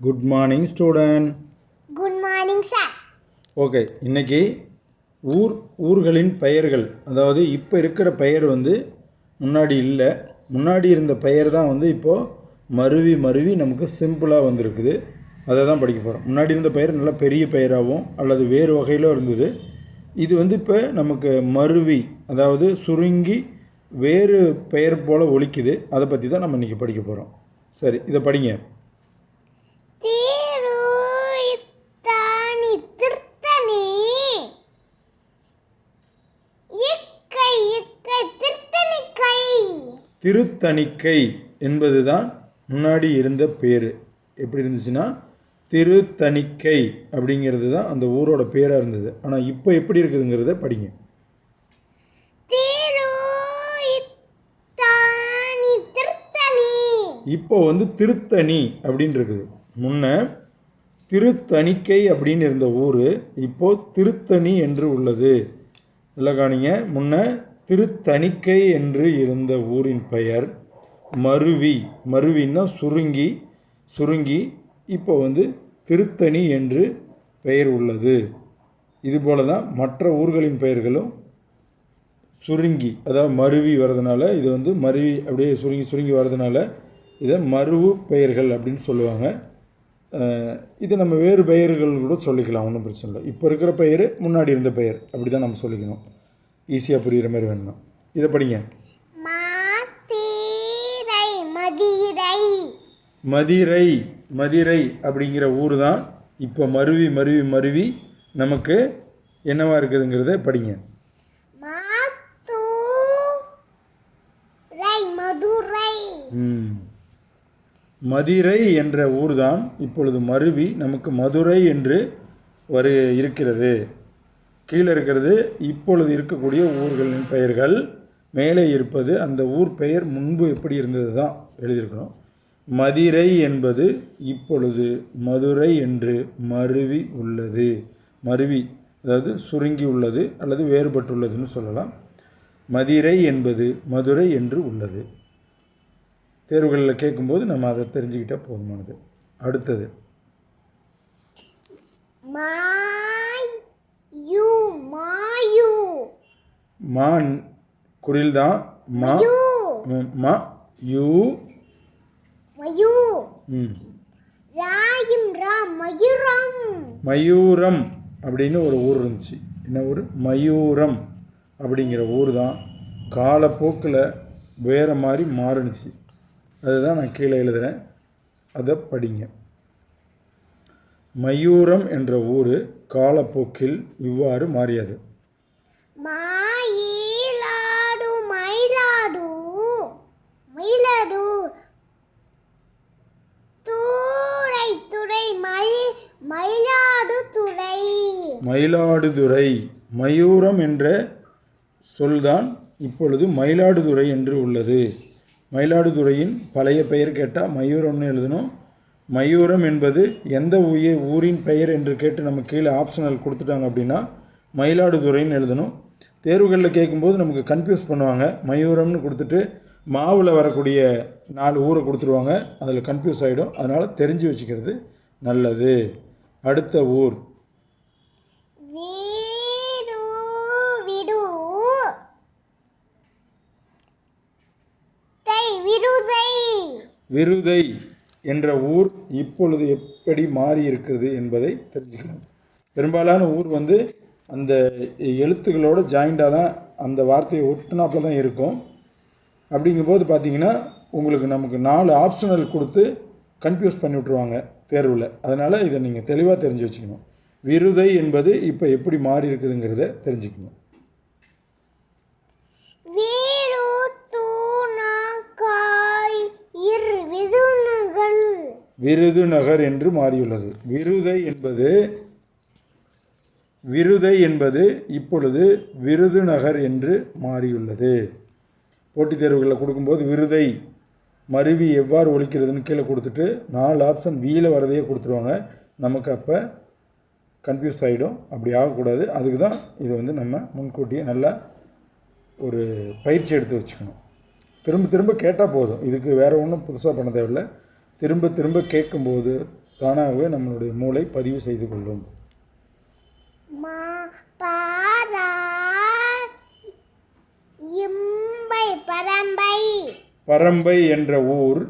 Good morning student good morning sir okay இன்னைக்கு ஊர் ஊர்களின் பெயர்கள் அதாவது இப்போ இருக்கிற பெயர் வந்து முன்னாடி இல்லை. முன்னாடி இருந்த பெயர் தான் வந்து இப்போது மருவி மருவி நமக்கு சிம்பிளாக வந்திருக்குது. அதை தான் படிக்க போகிறோம் முன்னாடி இருந்த பெயர் நல்லா பெரிய பெயராகவும் அல்லது வேறு வகையிலும் இருந்தது. இது வந்து இப்போ நமக்கு மருவி அதாவது சுருங்கி வேறு பெயர் போல் ஒலிக்குது. அதை பற்றி தான் நம்ம இன்றைக்கி படிக்க போகிறோம் சரி இதை படிங்க தீரு இத்தானி திருத்தணி இக்கை இக்கை திருத்தணி கை திருத்தணிக்கை என்பது தான் முன்னாடி இருந்த பேர். எப்படி இருந்துச்சுன்னா திருத்தணிக்கை அப்படிங்கிறது தான் அந்த ஊரோட பேராக இருந்தது. ஆனால் இப்போ எப்படி இருக்குதுங்கிறத படிங்க. இப்போ வந்து திருத்தணி அப்படின்னு இருக்குது. முன்ன திருத்தணிக்கை அப்படின்னு இருந்த ஊர் இப்போ திருத்தணி என்று உள்ளது. இல்லை காணிங்க முன்ன திருத்தணிக்கை என்று இருந்த ஊரின் பெயர் மருவி. மருவின்னா சுருங்கி சுருங்கி இப்போ வந்து திருத்தணி என்று பெயர் உள்ளது. இதுபோல தான் மற்ற ஊர்களின் பெயர்களும் சுருங்கி அதாவது மருவி வர்றதுனால இது வந்து மருவி அப்படியே சுருங்கி சுருங்கி வர்றதுனால இதை மருவு பெயர்கள் அப்படின்னு சொல்லுவாங்க. இது நம்ம வேறு பெயர்கள் கூட சொல்லிக்கலாம் ஒன்றும் பிரச்சனை இல்லை. இப்போ இருக்கிற பெயர் முன்னாடி இருந்த பெயர் அப்படி தான் நம்ம சொல்லிக்கணும். ஈஸியாக புரிகிற மாதிரி வேணும்னா. இதை படிங்க. மதிரை. மதிரை மதிரை அப்படிங்கிற ஊர் தான் இப்போ மருவி மருவி மருவி நமக்கு என்னவா இருக்குதுங்கிறத படிங்க. மதிரை என்ற ஊர்தான் இப்பொழுது மருவி நமக்கு மதுரை என்று வரு இருக்கிறது. கீழே இருக்கிறது இப்பொழுது இருக்கக்கூடிய ஊர்களின் பெயர்கள் மேலே இருப்பது அந்த ஊர் பெயர் முன்பு எப்படி இருந்தது தான் எழுதியிருக்கணும் மதிரை என்பது இப்பொழுது மதுரை என்று மருவி உள்ளது. மருவி அதாவது சுருங்கி உள்ளது அல்லது வேறுபட்டுள்ளதுன்னு சொல்லலாம். மதிரை என்பது மதுரை என்று உள்ளது. தேர்வுகளில் கேட்கும்போது நம்ம அதை தெரிஞ்சுக்கிட்டால் போதுமானது. அடுத்தது. மாயு மாயு. மான் குரில் தான் மா யூ. ம், மா யூ. மயு. ம். ராயும் ரா மயுரம். மயூரம் அப்படின்னு ஒரு ஊர் இருந்துச்சு. என்ன ஊர்? மயூரம் அப்படிங்கிற ஊர் தான். காலப்போக்கில் வேறு மாதிரி மாறுனுச்சு. அதுதான் நான் கீழே எழுதுகிறேன் அதை படிங்க. மயூரம் என்ற ஊர் காலப்போக்கில் இவ்வாறு மாறியது. மாயிலாடு மயிலாடு மயிலாடு தூரை துறை மயி மயிலாடு துறை. மயிலாடுதுறை மயூரம் என்ற சொல்தான் இப்பொழுது மயிலாடுதுறை என்று உள்ளது. மயிலாடுதுறையின் பழைய பெயர் கேட்டால் மயூரம்னு எழுதணும். மயூரம் என்பது எந்த உய ஊரின் பெயர் என்று கேட்டு நம்ம கீழே ஆப்ஷனல் கொடுத்துட்டாங்க அப்படின்னா மயிலாடுதுறைன்னு எழுதணும். தேர்வுகளில் கேட்கும்போது நமக்கு கன்ஃபியூஸ் பண்ணுவாங்க. மயூரம்னு கொடுத்துட்டு மாவில் வரக்கூடிய நாலு ஊரை கொடுத்துருவாங்க. அதில் கன்ஃபியூஸ் ஆகிடும் அதனால் தெரிஞ்சு வச்சுக்கிறது நல்லது. அடுத்த ஊர். விருதை. விருதை. என்ற ஊர் இப்பொழுது எப்படி மாறி இருக்கிறது என்பதை தெரிஞ்சுக்கலாம் பெரும்பாலான ஊர் வந்து அந்த எழுத்துக்களோட ஜாயிண்டாக தான் அந்த வார்த்தையை ஒட்டுனாப்பில் தான் இருக்கும். அப்படிங்கும்போது பார்த்தீங்கன்னா உங்களுக்கு நமக்கு நாலு ஆப்ஷனல் கொடுத்து கன்ஃபியூஸ் பண்ணி விட்ருவாங்க தேர்வில். அதனால் இதை நீங்கள் தெளிவாக தெரிஞ்சு வச்சுக்கணும். விருதை என்பது இப்போ எப்படி மாறி இருக்குதுங்கிறத தெரிஞ்சுக்கணும். விருதுநகர் என்று மாறியுள்ளது. விருதை என்பது விருதை என்பது இப்பொழுது விருதுநகர் என்று மாறியுள்ளது. போட்டித் தேர்வுகளில் கொடுக்கும்போது விருதை மருவி எவ்வாறு ஒழிக்கிறதுன்னு கீழே கொடுத்துட்டு நாலு ஆப்ஷன் வீல வரதையே கொடுத்துருவாங்க. நமக்கு அப்போ கன்ஃபியூஸ் ஆகிடும் அப்படி ஆகக்கூடாது. அதுக்கு தான் இது வந்து நம்ம முன்கூட்டியே நல்லா ஒரு பயிற்சி எடுத்து வச்சுக்கணும். திரும்ப திரும்ப கேட்டால் போதும். இதுக்கு வேறு ஒன்றும் புதுசாக பண்ண தேவையில்ல. திரும்ப திரும்ப கேட்கும்போது தானாகவே நம்மளுடைய மூளை பதிவு செய்து கொள்ளும். பரம்பை. பரம்பை என்ற ஊர்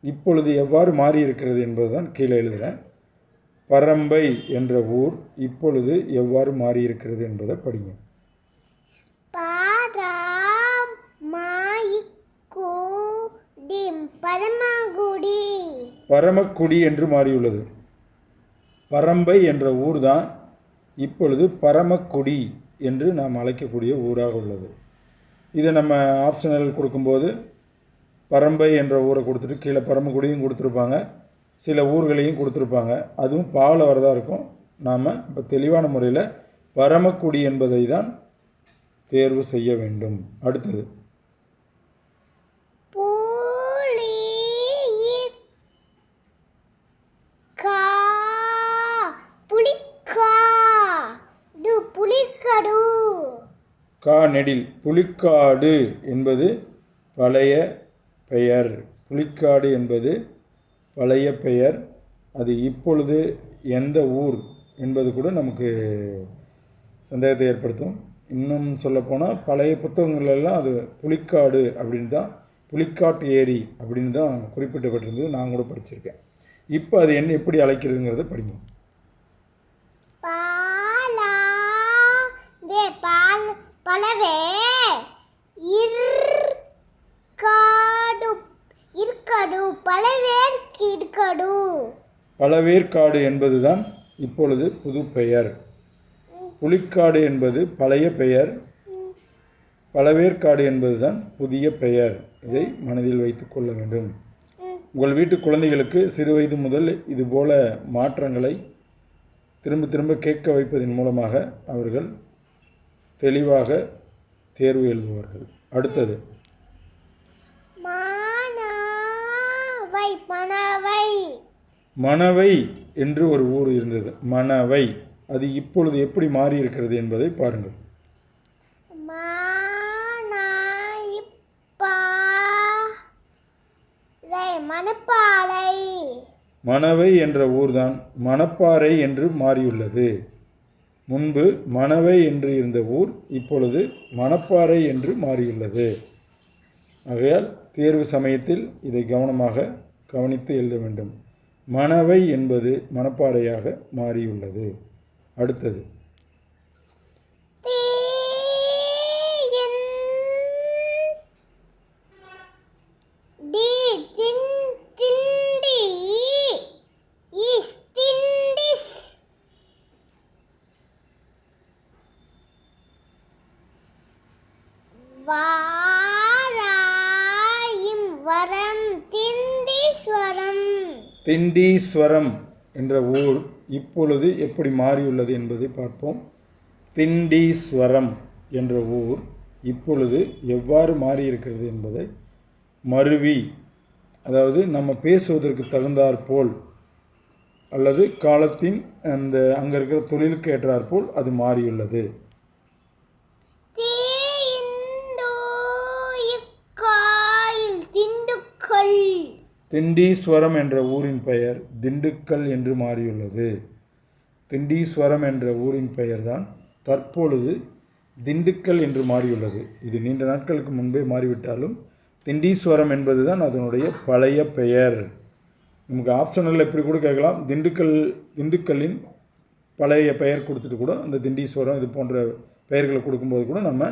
இப்பொழுது எவ்வாறு மாறி இருக்கிறது என்பதுதான் கீழே எழுதுகிறேன். பரம்பை என்ற ஊர் இப்பொழுது எவ்வாறு மாறி இருக்கிறது என்பதை படிங்க. பரமகுடி. பரமக்குடி என்று மாறியுள்ளது. பரம்பை என்ற ஊர் தான் இப்பொழுது பரமக்குடி என்று நாம் அழைக்கக்கூடிய ஊராக உள்ளது. இதை நம்ம ஆப்ஷனல் கொடுக்கும்போது பரம்பை என்ற ஊரை கொடுத்துட்டு கீழே பரமக்குடியும் கொடுத்துருப்பாங்க. சில ஊர்களையும் கொடுத்துருப்பாங்க. அதுவும் பாவில் வரதாக இருக்கும். நாம் இப்போ தெளிவான முறையில் பரமக்குடி என்பதை தான் தேர்வு செய்ய வேண்டும். அடுத்தது புலி கா புலிக்கா டு புலிக்கடு கா நெடில் புலிக்காடு என்பது பழைய பெயர். புலிக்காடு என்பது பழைய பெயர். அது இப்பொழுது எந்த ஊர் என்பது கூட நமக்கு சந்தேகத்தை ஏற்படுத்தும். இன்னும் சொல்லப்போனால் பழைய புத்தகங்கள்லாம் அது புலிக்காடு அப்படின்னு தான் புலிக்காட்டு ஏரி அப்படின்னு தான் குறிப்பிட்டப்பட்டிருந்தது நான் கூட படிச்சிருக்கேன். இப்போ அது என்ன எப்படி அழைக்கிறதுங்கிறத படிங்க பாலா வே பால் பலவே இருக்காடு இருக்கடு பலவேர் இருக்கடு பழவேற்காடு என்பதுதான் இப்பொழுது புது பெயர். புலிக்காடு என்பது பழைய பெயர். பழவேற்காடு என்பதுதான் புதிய பெயர். இதை மனதில் வைத்து கொள்ள வேண்டும். உங்கள் வீட்டு குழந்தைகளுக்கு சிறு வயது முதல் இதுபோல மாற்றங்களை திரும்ப திரும்ப கேட்க வைப்பதன் மூலமாக அவர்கள் தெளிவாக தேர்வு எழுதுவார்கள். அடுத்தது. மணவை என்று ஒரு ஊர் இருந்தது. மணவை அது இப்பொழுது எப்படி மாறி இருக்கிறது என்பதை பாருங்கள். மணப்பாலை மணவை என்ற ஊர்தான் மணப்பாறை என்று மாறியுள்ளது. முன்பு மணவை என்று இருந்த ஊர் இப்பொழுது மணப்பாறை என்று மாறியுள்ளது. ஆகையால் தேர்வு சமயத்தில் இதை கவனமாக கவனித்து எழுத வேண்டும். மணவை என்பது மணப்பாறையாக மாறியுள்ளது. அடுத்தது வாராயும் வரம் திண்டீஸ்வரம். திண்டீஸ்வரம் என்ற ஊர் இப்பொழுது எப்படி மாறியுள்ளது என்பதை பார்ப்போம். திண்டீஸ்வரம் என்ற ஊர் இப்பொழுது எவ்வாறு மாறியிருக்கிறது என்பதை மருவி அதாவது நம்ம பேசுவதற்கு தகுந்தாற்போல் அல்லது காலத்தின் அந்த அங்கே இருக்கிற தொழிலுக்கு ஏற்றாற்போல் அது மாறியுள்ளது. திண்டீஸ்வரம் என்ற ஊரின் பெயர் திண்டுக்கல் என்று மாறியுள்ளது. திண்டீஸ்வரம் என்ற ஊரின் பெயர்தான் தற்பொழுது திண்டுக்கல் என்று மாறியுள்ளது. இது நீண்ட நாட்களுக்கு முன்பே மாறிவிட்டாலும் திண்டீஸ்வரம் என்பது தான் அதனுடைய பழைய பெயர். நமக்கு ஆப்ஷனில் எப்படி கூட கேட்கலாம். திண்டுக்கல் திண்டுக்கல்லின் பழைய பெயர் கொடுத்துட்டு கூட அந்த திண்டீஸ்வரம் இது போன்ற பெயர்களை கொடுக்கும்போது கூட நம்ம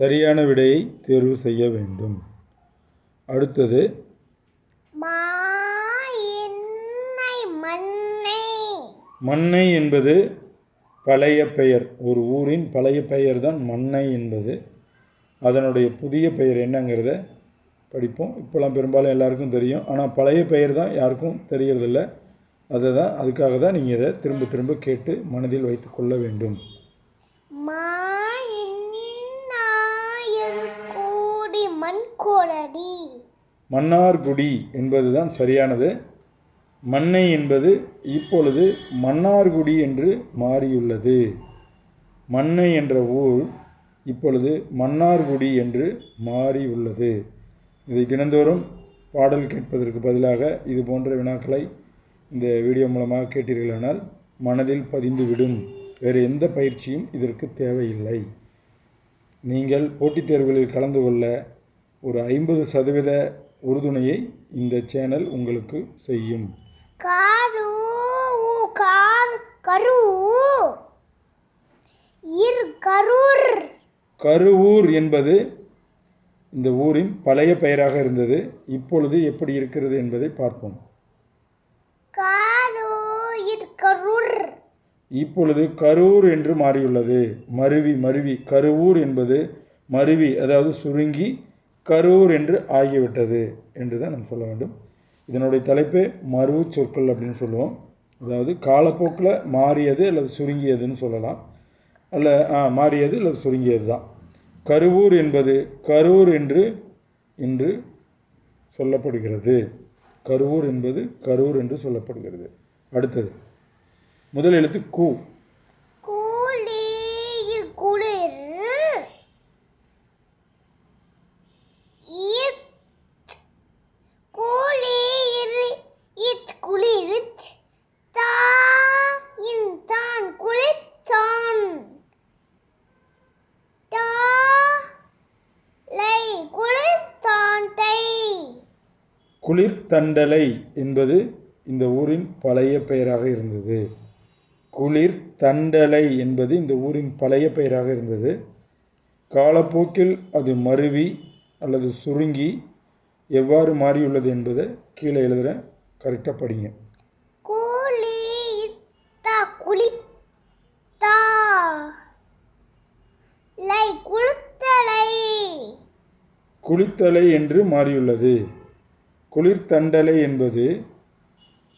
சரியான விடையை தேர்வு செய்ய வேண்டும். அடுத்தது மண்ணை மண்ணை என்பது பழைய பெயர். ஒரு ஊரின் பழைய பெயர் தான் மண்ணை என்பது. அதனுடைய புதிய பெயர் என்னங்கிறத படிப்போம். இப்போலாம் பெரும்பாலும் எல்லாருக்கும் தெரியும். ஆனால் பழைய பெயர் தான் யாருக்கும் தெரியறதில்ல. அதை தான் அதுக்காக தான் நீங்கள் இதை திரும்ப திரும்ப கேட்டு மனதில் வைத்து கொள்ள வேண்டும். மண் கோரடி மன்னார்குடி என்பது தான் சரியானது. மண்ணை என்பது இப்பொழுது மன்னார்குடி என்று மாறியுள்ளது. மண்ணை என்ற ஊர் இப்பொழுது மன்னார்குடி என்று மாறியுள்ளது. இதை தினந்தோறும் பாடல் கேட்பதற்கு பதிலாக இது போன்ற வினாக்களை இந்த வீடியோ மூலமாக கேட்டீர்களானால் மனதில் பதிந்துவிடும். வேறு எந்த பயிற்சியும் இதற்கு தேவையில்லை. நீங்கள் போட்டித் தேர்வுகளில் கலந்து கொள்ள ஒரு ஐம்பது சதவீத உறுதுணையை இந்த சேனல் உங்களுக்கு செய்யும். காரு கார் கரு கரூர். கருவூர் என்பது இந்த ஊரின் பழைய பெயராக இருந்தது. இப்பொழுது எப்படி இருக்கிறது என்பதை பார்ப்போம். இப்பொழுது கரூர் என்று மாறியுள்ளது. மருவி மருவி கருவூர் என்பது மருவி அதாவது சுருங்கி கரூர் என்று ஆகிவிட்டது என்று தான் நம்ம சொல்ல வேண்டும். இதனுடைய தலைப்பு மறு சொற்கள் அப்படின்னு சொல்லுவோம். அதாவது காலப்போக்கில் மாறியது அல்லது சுருங்கியதுன்னு சொல்லலாம். அல்ல ஆ, மாறியது அல்லது சுருங்கியது தான் கருவூர் என்பது கரூர் என்று இன்று சொல்லப்படுகிறது. கருவூர் என்பது கரூர் என்று சொல்லப்படுகிறது. அடுத்தது முதல் எழுத்து கூ. குளிர்தண்டலை என்பது இந்த ஊரின் பழைய பெயராக இருந்தது. குளிர் தண்டலை என்பது இந்த ஊரின் பழைய பெயராக இருந்தது. காலப்போக்கில் அது மருவி அல்லது சுருங்கி எவ்வாறு மாறியுள்ளது என்பதை கீழே எழுதுகிறேன் கரெக்டாக படிங்க. குளித்தலை என்று மாறியுள்ளது. குளிர்தண்டலை என்பது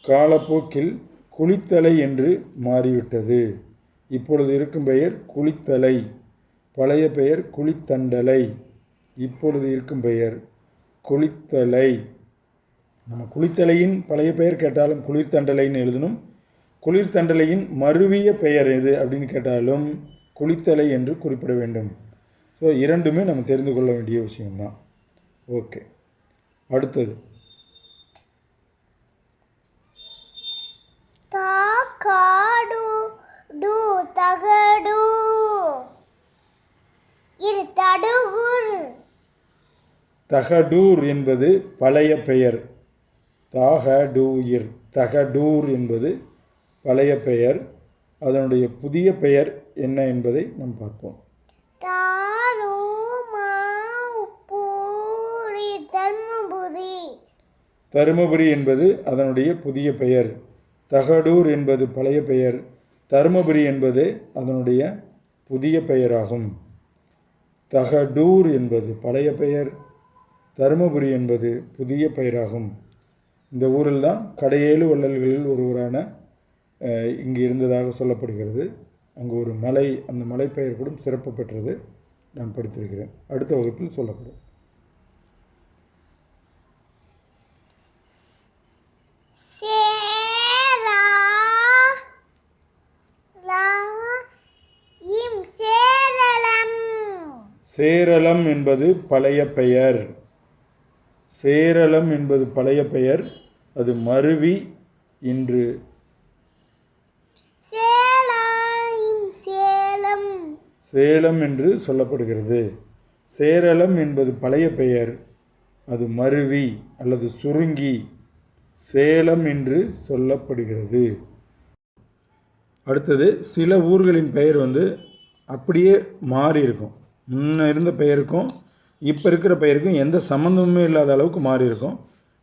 காலப்போக்கில் குளித்தலை என்று மாறிவிட்டது. இப்பொழுது இருக்கும் பெயர் குளித்தலை பழைய பெயர் குளித்தண்டலை. இப்பொழுது இருக்கும் பெயர் குளித்தலை. நம்ம குளித்தலையின் பழைய பெயர் கேட்டாலும் குளிர்தண்டலைன்னு எழுதணும். குளிர்தண்டலையின் மருவிய பெயர் எது அப்படின்னு கேட்டாலும் குளித்தலை என்று குறிப்பிட வேண்டும். ஸோ இரண்டுமே நம்ம தெரிந்து கொள்ள வேண்டிய விஷயம்தான். ஓகே அடுத்தது. காடு டு தகடு. இரு தடுகுர் தகடூர் என்பது பழைய பெயர். தாகடூயிர். தகடூர் என்பது பழைய பெயர். அதனுடைய புதிய பெயர் என்ன என்பதை நாம் பார்ப்போம். தர்மபுரி. தருமபுரி என்பது அதனுடைய புதிய பெயர். தகடூர் என்பது பழைய பெயர் தருமபுரி என்பது அதனுடைய புதிய பெயராகும். தகடூர் என்பது பழைய பெயர் தருமபுரி என்பது புதிய பெயராகும். இந்த ஊரில் தான் கடையேழு வள்ளல்களில் ஒருவரான இங்கு இருந்ததாக சொல்லப்படுகிறது. அங்கு ஒரு மலை அந்த மலை பெயர் கூட சிறப்பு பெற்றது நான் படித்திருக்கிறேன். அடுத்த வகுப்பில் சொல்லப்படும். சேரளம் என்பது பழைய பெயர். சேரளம் என்பது பழைய பெயர். அது மருவி இன்று. சேலம். சேலம் என்று சொல்லப்படுகிறது. சேரளம் என்பது பழைய பெயர். அது மருவி அல்லது சுருங்கி. சேலம் என்று சொல்லப்படுகிறது. அடுத்தது சில ஊர்களின் பெயர் வந்து அப்படியே மாறி இருக்கும் முன்ன இருந்த பெயருக்கும் இப்போ இருக்கிற பெயருக்கும் எந்த சம்மந்தமுமே இல்லாத அளவுக்கு மாறி இருக்கும்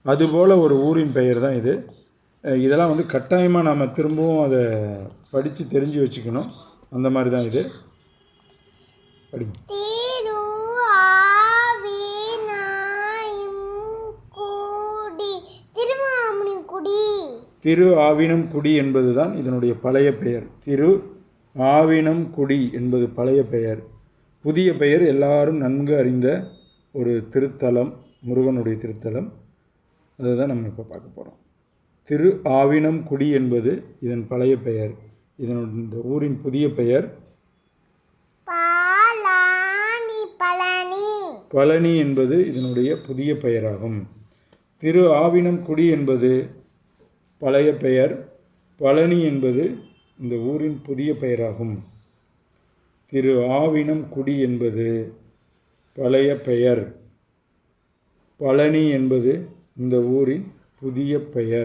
அதுபோல் ஒரு ஊரின் பெயர் தான் இது. இதெல்லாம் வந்து கட்டாயமாக நாம் திரும்பவும் அதை படித்து தெரிஞ்சு வச்சுக்கணும். அந்த மாதிரி தான் இது. படிங்க. திரு ஆவினாயும் கூடி திருமாமணிக்குடி திரு ஆவினம்குடி என்பது தான் இதனுடைய பழைய பெயர். திரு ஆவினம்குடி என்பது பழைய பெயர். புதிய பெயர் எல்லாரும் நன்கு அறிந்த ஒரு திருத்தலம் முருகனுடைய திருத்தலம். அதுதான் நம்ம இப்போ பார்க்க போகிறோம் திரு ஆவினம்குடி என்பது இதன் பழைய பெயர். இதனுடைய இந்த ஊரின் புதிய பெயர். பழனி. பழனி என்பது இதனுடைய புதிய பெயராகும். திரு ஆவினம்குடி என்பது பழைய பெயர். பழனி என்பது இந்த ஊரின் புதிய பெயராகும். திரு ஆவினம் குடி என்பது பழைய பெயர். பழனி என்பது இந்த ஊரின் புதிய பெயர்.